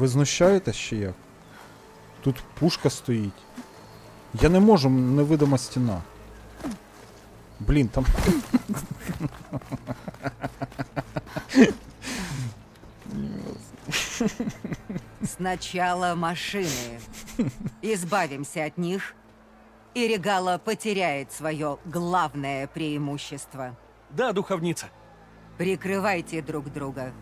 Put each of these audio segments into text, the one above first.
Ви знущаєтесь чи як? Тут пушка стоїть. Я не можу, невидима стіна. Блін, там. Сначала машины. Избавимся от них, и Регала потеряет свое главное преимущество. Да, духовница. Прикрывайте друг друга.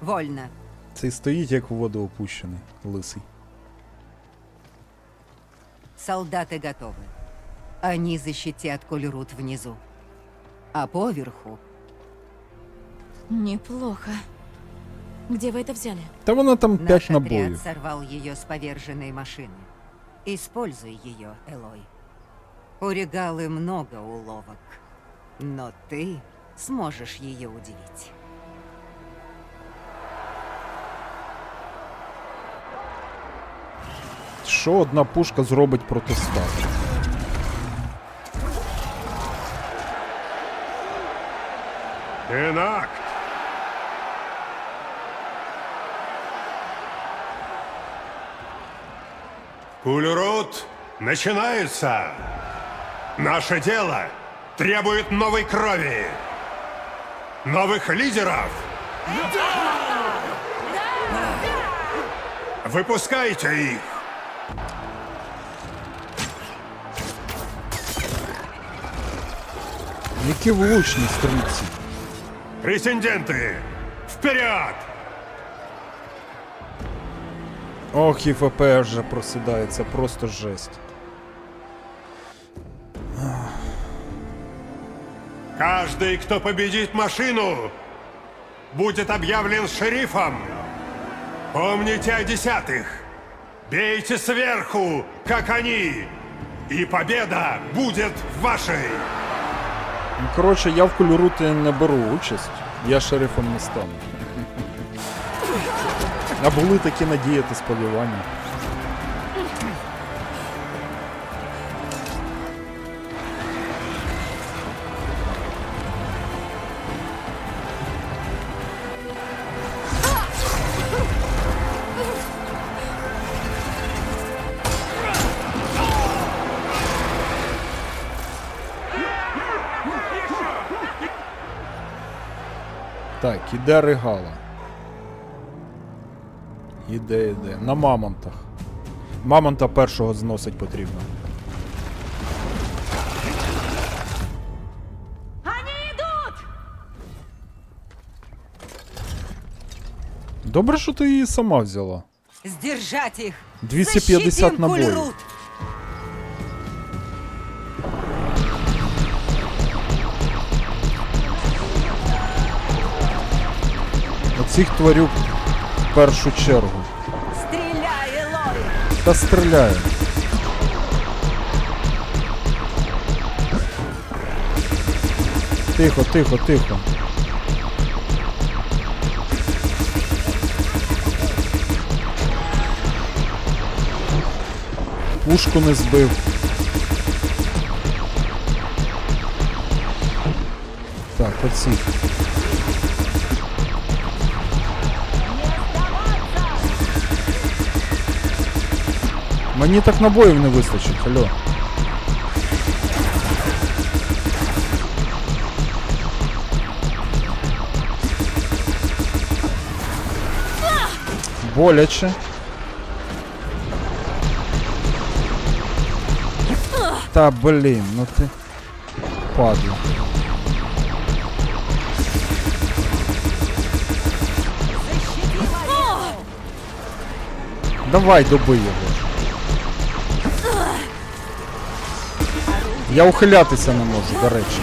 Вольно. Цей стоїть як в воду опущений, лисий. Солдаты готовы. Они защитят Кулерут внизу. А поверху Неплохо. Где вы это взяли? Та вона там наш 5 отряд набоїв. сорвал ее с поверженной машины. Используй ее, Элой. У Регалы много уловок. Но ты сможешь ее удивить. Що одна пушка зробить проти ста? Инакт! Кулерут начинается! Наше дело требует новой крови! Новых лидеров! Выпускайте их! Які влучні стрільці. Претенденты, вперед! Ох, і ФП вже просідає, це просто жесть. Каждый, кто победит машину, будет объявлен шерифом. Помните о десятых. Бейте сверху, как они. И победа будет вашей. Ну, коротше, я в кольорути не беру участь. Я шерифом не стану. А були такі надії та сподівання. Іде регала. Іде, іде. На мамонтах. Мамонта першого зносить потрібно. Добре, що ти її сама взяла. Сдержать их! 250 Защитим набоїв. Оцих тварюк в першу чергу. Стреляй, Элой! Та стріляє. Тихо, тихо, тихо. Пушку не збив. Так, оці. Мені так набоїв не вистачить, алло. Боляче. Та блін, ну ти падла. Давай добий його. Я ухилятися не можу, до речі.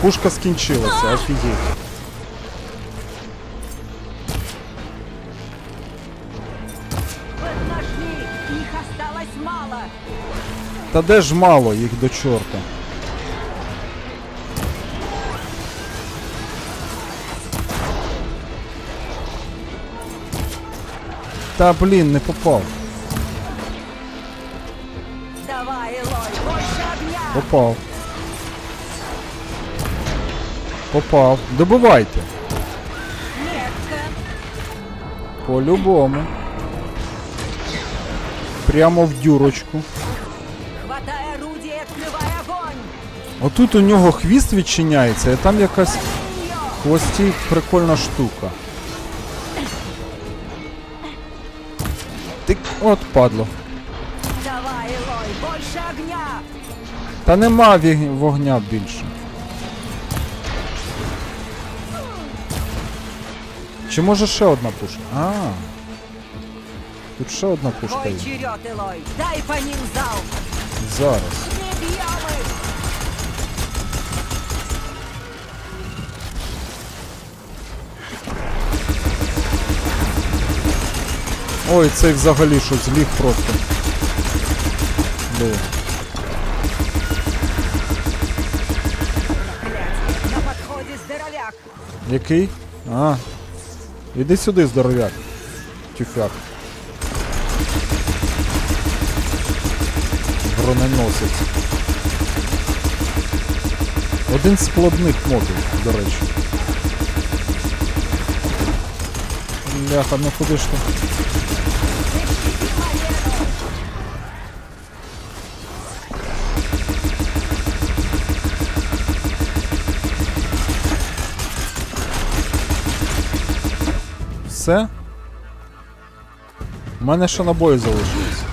Пушка скінчилася, офігеть. Та де ж мало їх до чорта. Та блін, не попав. Попав. Попав. Добивайте. По-любому. Прямо в дюрочку. Отут у нього хвіст відчиняється, і там якась в хвості прикольна штука. Ти от падло. Та нема вогня більше. Чи може ще одна пушка? А. Тут ще одна пушка є. черед, Дай по ним залп! Зараз. Ой, цей взагалі щось зліг просто. Блін. Здоровяк! Який? А. Іди сюди, здоровяк. Тюфяк. Броненосець. Один з складних модів, до речі. Бляха, ну куди ж ти? Все? У мене ще набої залишились.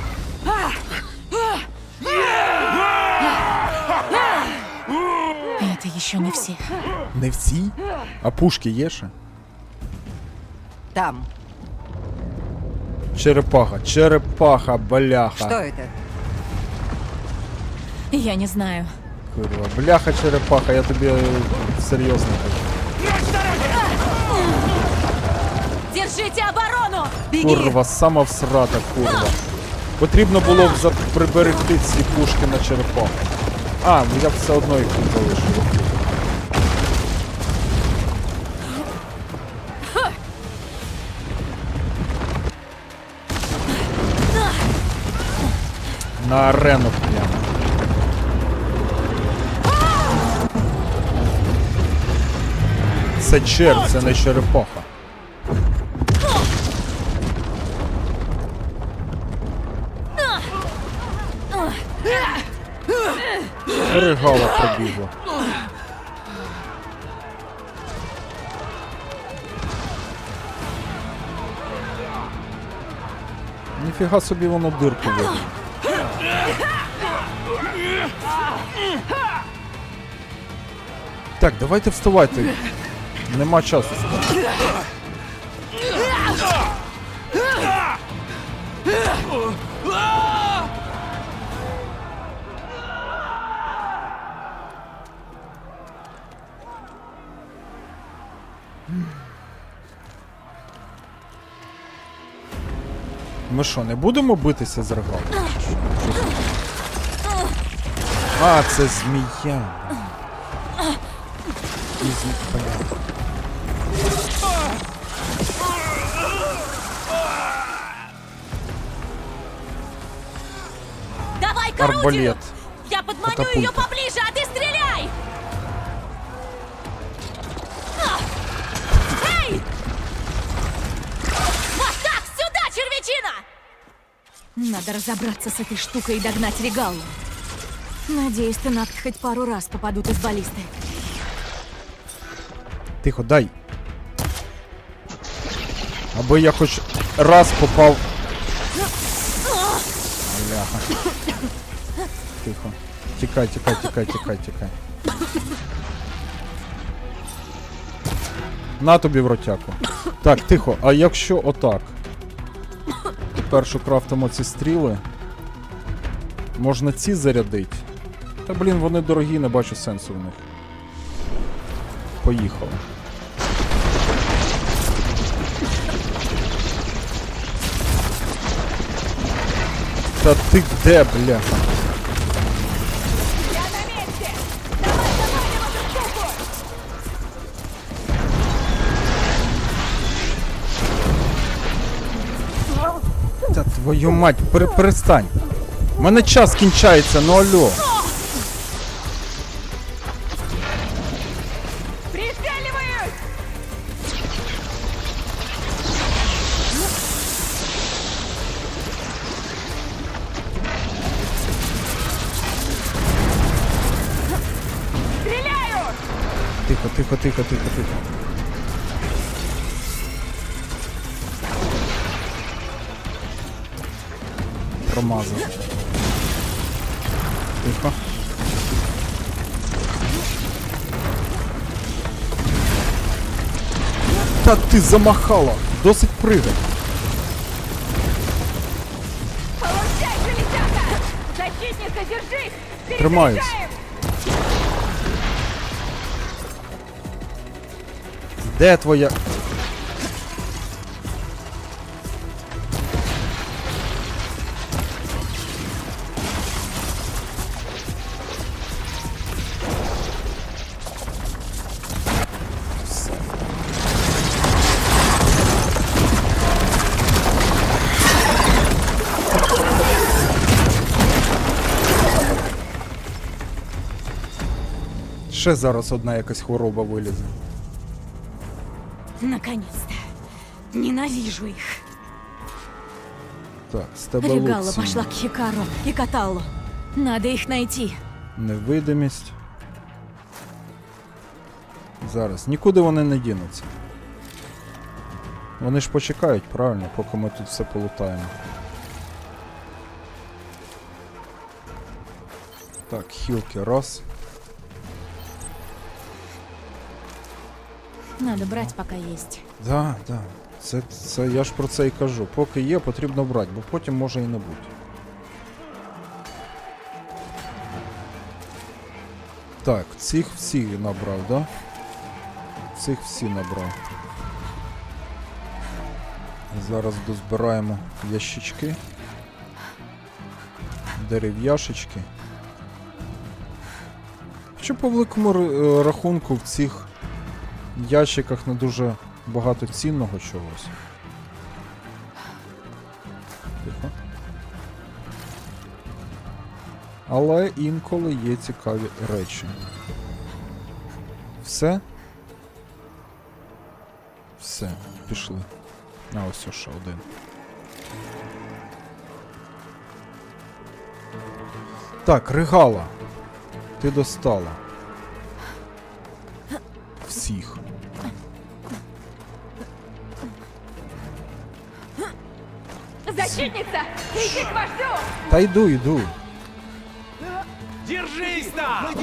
Это еще не все. Не всі? А пушки є ще? Там. Черепаха, черепаха, бляха. Что это? Я не знаю. Курва, бляха, черепаха, я тобі е, серйозно кажу. Держите оборону! Беги! Курва, сама всрата, курва. Потрібно було б за- приберегти ці пушки на черепаху. А, ну я б все одно їх тут залишив. На арену прямо. Це чер, це не черепаха. Ригала пробігла. Ніфіга собі воно дирку вибило. Так, давайте вставайте. Нема часу сюди. Ми що, не будемо битися з це? А, це змія. І зм- понятно. Давай! Арбалет. Я подманю ее поближе, а ты Надо разобраться с этой штукой и догнать Регалу. Надеюсь, Тенакт хоть пару раз попадут из баллисты. Тихо, дай. Аби я хоч раз попав. Бляха. Тихо. Тікай, тікай, тікай, тікай, тікай. На тобі в. Так, тихо, а якщо отак? Першу крафтимо ці стріли. Можна ці зарядити. Та блін, вони дорогі, не бачу сенсу в них. Поїхали. Та ти де, бляха? Твою мать, пер перестань. У мене час кінчається, ну алло. Тихо, тихо, тихо, тихо, тихо. Промазав. Тихо. Та ти замахала! Досить пригай. Получай, железяка! Защитница, держись! Тримаюсь. Де твоя. Ще зараз одна якась хвороба вилізе. Наконец-то. Ненавижу их. Так, з тебе Регала Луцій. пошла к Хикару и Каталу. Надо их найти. Невидимість. Зараз. Нікуди вони не дінуться. Вони ж почекають, правильно, поки ми тут все полутаємо. Так, хілки раз. Надо брать, пока есть. Да, да. Це, це я ж про це і кажу. Поки є, потрібно брати, бо потім може і не бути. Так, цих всі набрав, да? Цих всі набрав. Зараз дозбираємо ящички. Дерев'яшечки. Що по великому е, рахунку в цих ящиках не дуже багато цінного чогось. Тихо. Але інколи є цікаві речі. Все? Все, пішли. А ось ще один. Так, регала. Ти достала. Всіх. Защитница, иди к вождю! Та йду, йду. Держись там!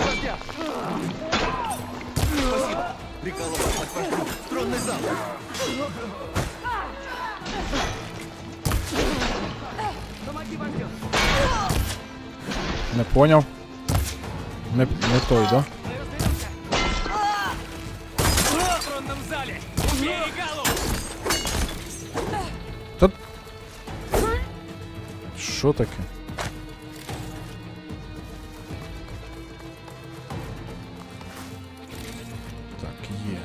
Не поняв. Не, не той, да? Що таке? Так, є.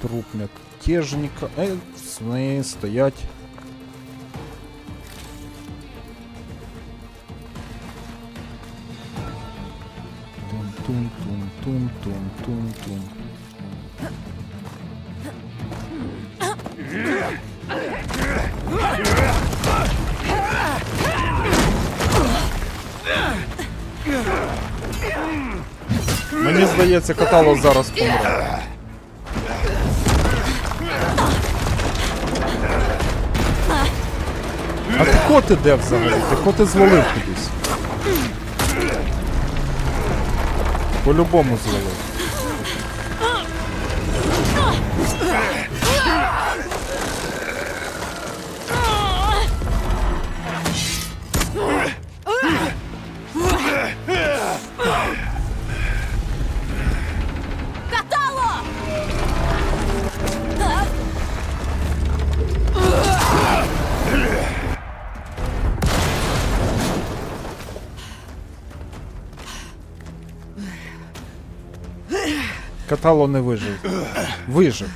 Труп мятежника. Е, вони стоять. Тум-тум-тум-тум-тум-тум-тум. Мені здається, каталог зараз помре. А ти коти де взагалі? Ти коти звалив кудись. По-любому звалив. Катало не вижив. Вижив.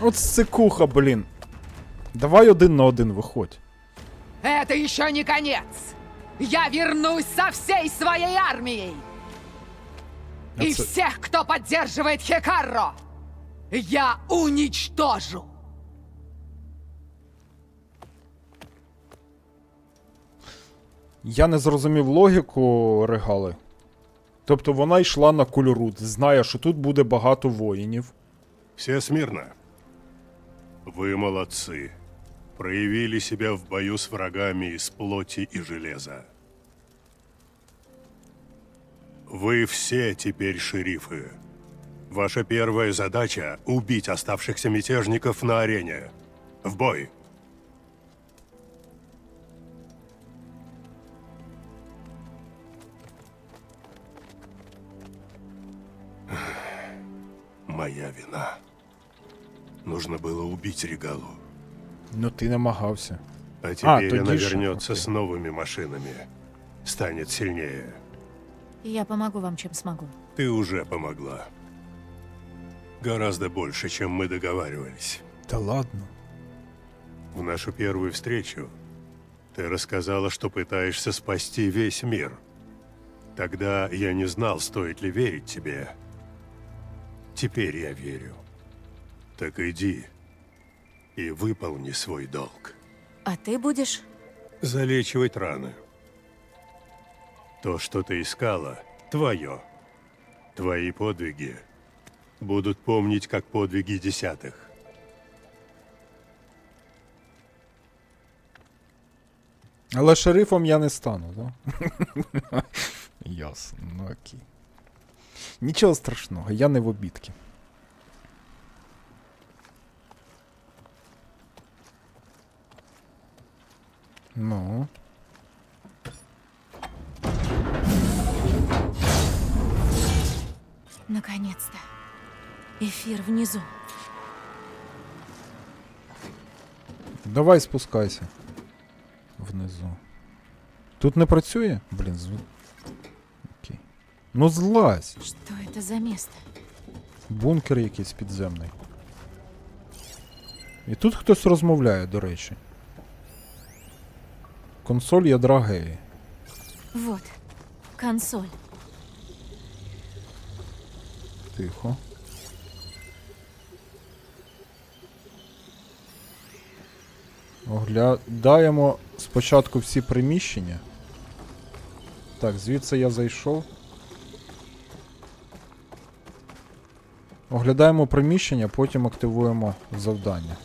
От сикуха, блін. Давай один на один виходь. Это еще не конец. Я вернусь со всей своей армией. И всех, кто поддерживает Хекарро. я уничтожу. Я не зрозумів логіку регали. Тобто вона йшла на кульрут, знає, що тут буде багато воїнів. Все смирно. Вы молодцы. Проявили себя в бою с врагами из плоти и железа. Вы все теперь шерифы. Ваша первая задача — убить оставшихся мятежников на арене. В бой! Моя вина. Нужно было убить Регалу. Ну ти намагався. А теперь тоді она вернется окей. с новыми машинами. Станет сильнее. Я помогу вам, чем смогу. Ты уже помогла. Гораздо больше, чем мы договаривались. Та ладно. В нашу первую встречу ты рассказала, что пытаешься спасти весь мир. Тогда я не знал, стоит ли верить тебе. Теперь я верю. Так иди и выполни свой долг. А ты будешь? Залечивать раны. То, что ты искала, твое. Твои подвиги будут помнить как подвиги десятых. Але шерифом я не стану, так? Ясно, ну окей. Нічого страшного, я не в обідки. Ну. Наконец-то. Эфир внизу. Давай спускайся. Внизу. Тут не працює? Блін, зв... Ну злазь. Что это за место? Бункер якийсь підземний. І тут хтось розмовляє, до речі. Консоль ядра геї. Вот. Консоль. Тихо. Оглядаємо спочатку всі приміщення. Так, звідси я зайшов. Оглядаємо приміщення, потім активуємо завдання.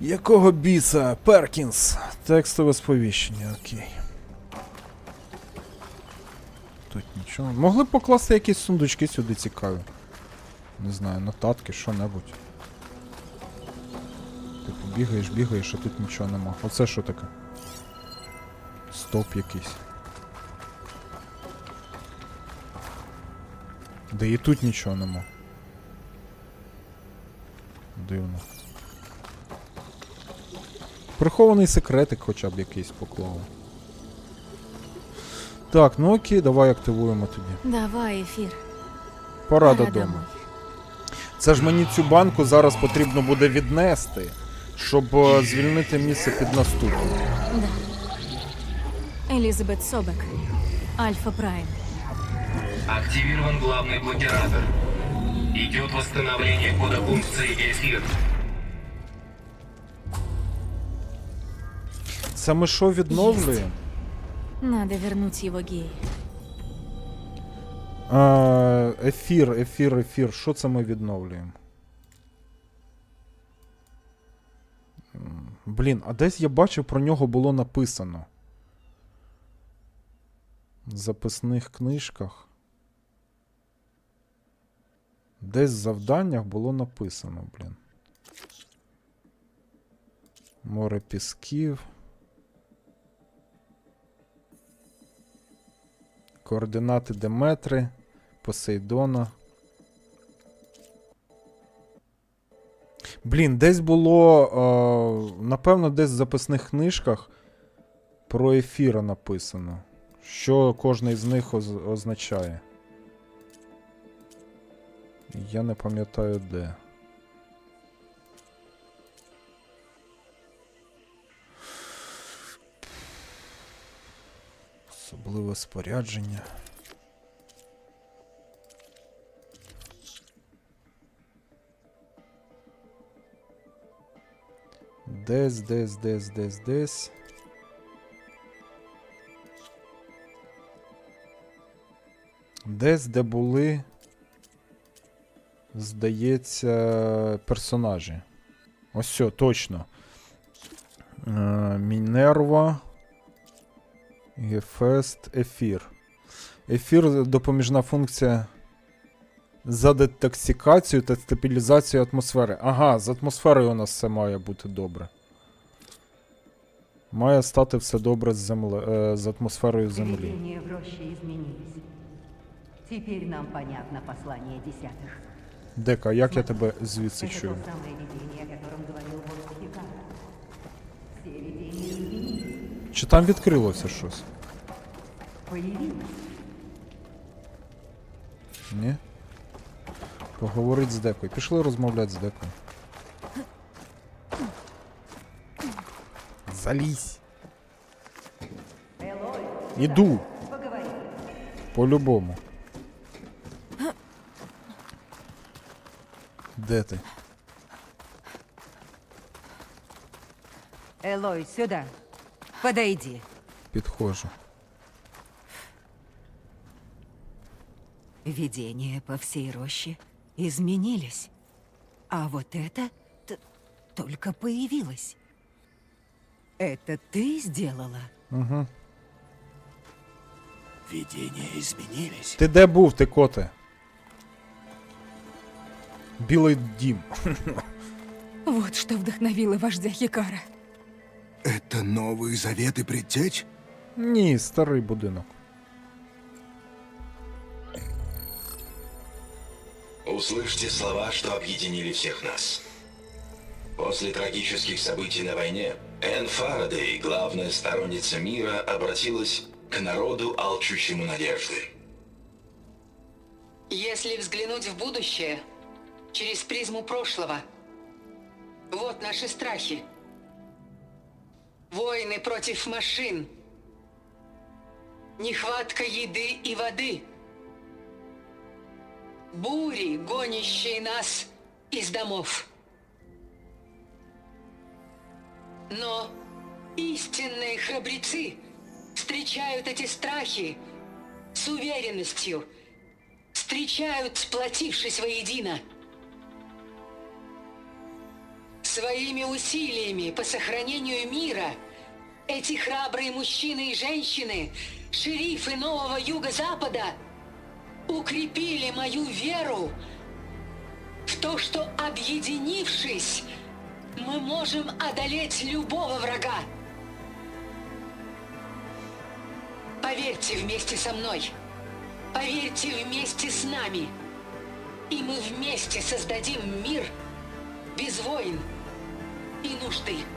Якого біса? Перкінс. Текстове сповіщення, окей. Тут нічого. Могли б покласти якісь сундучки сюди цікаві. Не знаю, нотатки, що-небудь. Типу, бігаєш, бігаєш, а тут нічого нема. Оце що таке? Стоп якийсь. Да і тут нічого нема. Дивно. Прихований секретик хоча б якийсь поклав. Так, ну окей, давай активуємо тоді. Давай, эфир. Пора додому. Це ж мені цю банку зараз потрібно буде віднести, щоб е, звільнити місце під наступну. Да. Элизабет Собек. Альфа Прайм. Активирован главный блокиратор. Идет восстановление кода функции эфир. Це ми що відновлюємо? Надо вернуть его геи. Е, Ефір, ефір, ефір. Що це ми відновлюємо? М, Блін, а десь я бачив, про нього було написано. Записних книжках. Десь в завданнях було написано, блін. Море пісків. Координати Деметри, Посейдона. Блін, десь було. Е, напевно, десь в записних книжках про ефіра написано. Що кожний з них оз- означає. Я не пам'ятаю де. Особливе спорядження. Десь, десь, десь, десь, десь. Десь, де були, здається, персонажі. Ось все, точно. Е, Мінерва. Гефест, ефір. Ефір допоміжна функція за детоксикацію та стабілізацію атмосфери. Ага, з атмосферою у нас все має бути добре. Має стати все добре з, земле, е, з атмосферою землі. Теперь нам понятно послание десятых. Дека, як я тебе звідси Это чую? то самое видение, о котором говорил Бог Хикара. Все видения изменились. Чи там відкрилося щось? Появилось. Ні? Поговорить з Декою. Пішли розмовляти з Декою. Залізь. Іду. По-любому. Де ти? Элой, сюда. Подойди. Підходжу. Видения по всей роще изменились. А вот это т- только появилось. Это ты сделала? Видения изменились. Ти де був, ти коте? Білий дім. Вот что вдохновило вождя Хикара. Это новые заветы предтеч? Ні, старий будинок. Услышьте слова, что объединили всех нас. После трагических событий на войне, Энн Фарадей, главная сторонница мира, обратилась к народу, алчущему надежды. Если взглянуть в будущее через призму прошлого, вот наши страхи. Войны против машин. Нехватка еды и воды. Бури, гонящие нас из домов. Но истинные храбрецы встречают эти страхи с уверенностью, встречают, сплотившись воедино. Своими усилиями по сохранению мира эти храбрые мужчины и женщины, шерифы Нового Юго-Запада, укрепили мою веру в то, что, объединившись, мы можем одолеть любого врага. Поверьте вместе со мной. Поверьте вместе с нами. И мы вместе создадим мир без войн и нужды.